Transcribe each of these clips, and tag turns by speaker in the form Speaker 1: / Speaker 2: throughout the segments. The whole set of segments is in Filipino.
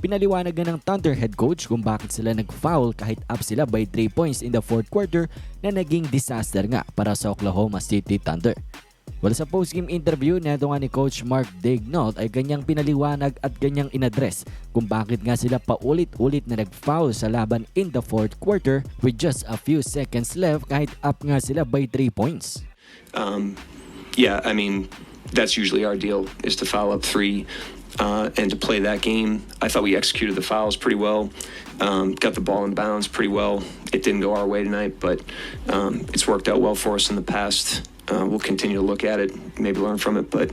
Speaker 1: Pinaliwanag na ng Thunder head coach kung bakit sila nag-foul kahit up sila by 3 points in the fourth quarter na naging disaster nga para sa Oklahoma City Thunder. Well, sa post-game interview na nga ni Coach Mark Daignault ay ganyang pinaliwanag at ganyang inadres kung bakit nga sila paulit-ulit na nag-foul sa laban in the fourth quarter with just a few seconds left kahit up nga sila by 3 points.
Speaker 2: Um, yeah, I mean, that's usually our deal is to foul up three uh, and to play that game. I thought we executed the fouls pretty well, um, got the ball in bounds pretty well. It didn't go our way tonight, but um, it's worked out well for us in the past. Uh, we'll continue to look at it, maybe learn from it, but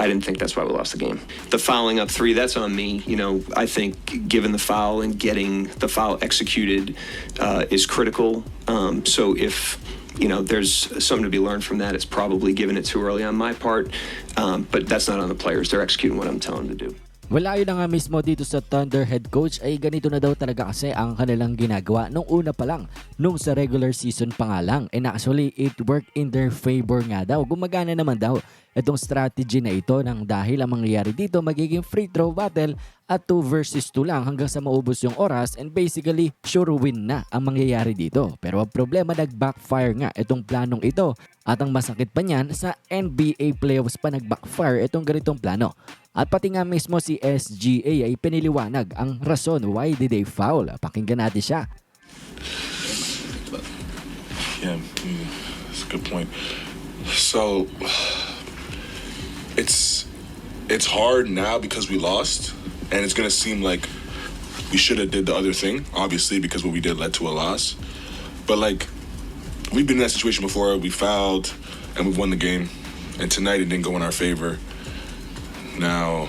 Speaker 2: I didn't think that's why we lost the game. The fouling up three, that's on me. You know, I think given the foul and getting the foul executed uh, is critical. Um, so if you know, there's something to be learned from that. It's probably given it too early on my part, um, but that's not on the players. They're executing what I'm telling them to do.
Speaker 1: Wala yun nga mismo dito sa Thunder head coach. Ay ganito na daw talaga kasi ang kanilang ginagawa nung una pa lang nung sa regular season pa nga lang. And actually it worked in their favor nga daw. Gumagana naman daw itong strategy na ito nang dahil ang mangyayari dito magiging free throw battle at 2 versus 2 lang hanggang sa maubos yung oras and basically sure win na ang mangyayari dito. Pero ang problema nag-backfire nga itong planong ito. At ang masakit pa niyan sa NBA playoffs pa nag-backfire itong ganitong plano at pati nga mismo si SGA ay piniliwanag ang rason why did they foul. Pakinggan natin siya.
Speaker 3: Yeah, mm, that's a good point. So it's it's hard now because we lost, and it's gonna seem like we should have did the other thing, obviously, because what we did led to a loss. But like we've been in that situation before. We fouled and we won the game, and tonight it didn't go in our favor. Now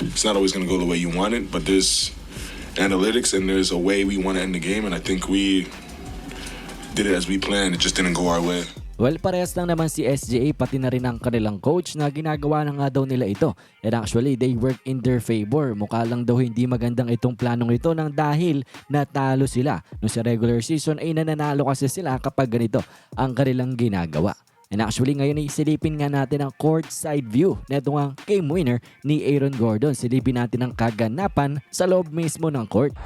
Speaker 3: it's not always gonna go the way you want it, but there's analytics and there's a way we want to end the game, and I think we did it as we planned. It just didn't go our way.
Speaker 1: Well, parehas lang naman si SGA pati na rin ang kanilang coach na ginagawa na nga daw nila ito. And actually, they work in their favor. Mukha lang daw hindi magandang itong planong ito nang dahil natalo sila. Nung sa regular season ay nananalo kasi sila kapag ganito ang kanilang ginagawa. And actually ngayon ay silipin nga natin ang court side view na ito ang game winner ni Aaron Gordon. Silipin natin ang kaganapan sa loob mismo ng court.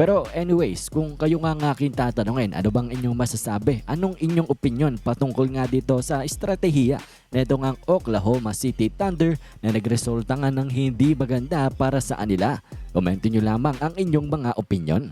Speaker 1: Pero anyways, kung kayo nga ang aking tatanungin, ano bang inyong masasabi? Anong inyong opinion patungkol nga dito sa estratehiya na itong ang Oklahoma City Thunder na nagresulta nga ng hindi maganda para sa kanila? Komento nyo lamang ang inyong mga opinion.